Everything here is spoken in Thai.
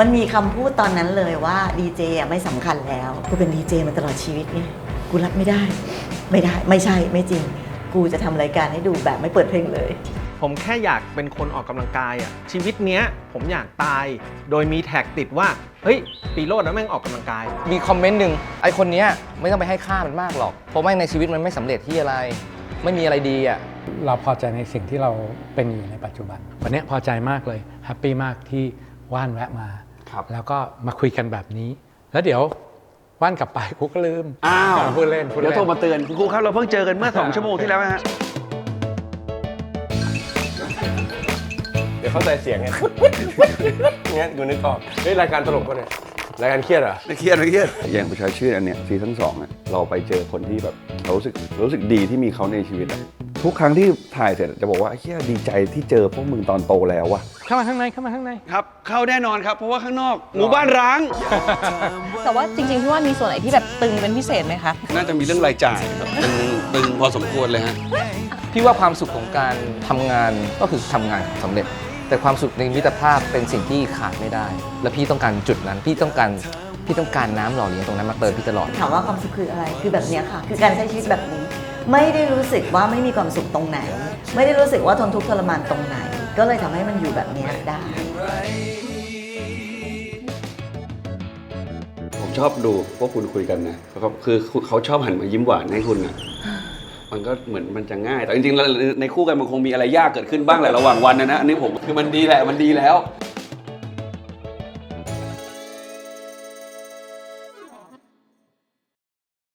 มันมีคำพูดตอนนั้นเลยว่าดีเจอะไม่สำคัญแล้วกูเป็นดีเจมาตลอดชีวิตไงกูรับไม่ได้ ไม่ได้ไม่ใช่ไม่จริง กูจะทำรายการให้ดูแบบไม่เปิดเพลงเลย ผมแค่อยากเป็นคนออกกำลังกายอะชีวิตเนี้ยผมอยากตาย โดยมีแท็กติดว่า เฮ้ย ปีโรดแล้วแม่งออกกำลังกาย มีคอมเมนต์หนึ่งไอคนเนี้ยไม่ต้องไปให้ค่ามันมากหรอก เพราะไม่งในชีวิตมันไม่สำเร็จที่อะไร ไม่มีอะไรดีอะ เราพอใจในสิ่งที่เราเป็นอยู่ในปัจจุบัน วันนี้พอใจมากเลยแฮปปี้มากที่ว่านแวะมาครับ แล้วก็มาคุยกันแบบนี้ แล้วเดี๋ยวว่านกลับไปกูก็ลืมอ้าวพูดเล่นพูดเดี๋เล่ยวนโทรมาเตือนคุณครูครับเราเพิ่งเจอกันเมื่อ 2 ชั่วโมงที่แล้วนะฮะเดี๋ยวเข้าใจเสียงไงเงี้ยดูนึกออกเฮ้ยรายการตลกปะเนี่ยรายการเครียดเหรอไม่เครียดไม่เครียดอย่างประชาชื่นอันเนี้ยซีซั่นสองอะเราไปเจอคนที่แบบเรารู้สึกรู้สึกดีที่มีเขาในชีวิตอะ ทุกครั้งที่ถ่ายเสร็จจะบอกว่าเฮียดีใจที่เจอพวกมึงตอนโตแล้วอะเข้ามาข้างในเข้ามาข้างใน ครับ เข้าแน่นอนครับ เพราะว่าข้างนอก หมู่บ้านร้าง แต่ว่าจริงๆพี่ว่ามีส่วนไหนที่แบบตึงเป็นพิเศษไหมคะ น่าจะมีเรื่องรายจ่ายครับตึงตึงพอสมควรเลยฮะ พี่ว่าความสุขของการทำงานก็คือทำงานสำเร็จ แต่ความสุขในมิตรภาพเป็นสิ่งที่ขาดไม่ได้ และพี่ต้องการจุดนั้น พี่ต้องการพี่ต้องการน้ำหล่อเลี้ยงตรงนั้นมาเติมพี่ตลอด ถามว่าความสุขคืออะไร คือแบบเนี้ยค่ะ คือการใช้ชีวิตแบบนี้ ไม่ได้รู้สึกว่าไม่มีความสุขตรงไหน ไม่ได้รู้สึกว่าทนทุกข์ทรมานตรงไหน ก็เลยทำให้มันอยู่แบบนี้ได้ ผมชอบดูพวกคุณคุยกันนะคือเขาชอบหันมายิ้มหวานให้คุณนะมันก็เหมือนมันจะง่าย แต่จริงๆในคู่กันมันคงมีอะไรยากเกิดขึ้นบ้างแหละระหว่างวันนะนะอันนี้ผมคือมันดีแหละมันดีแล้ว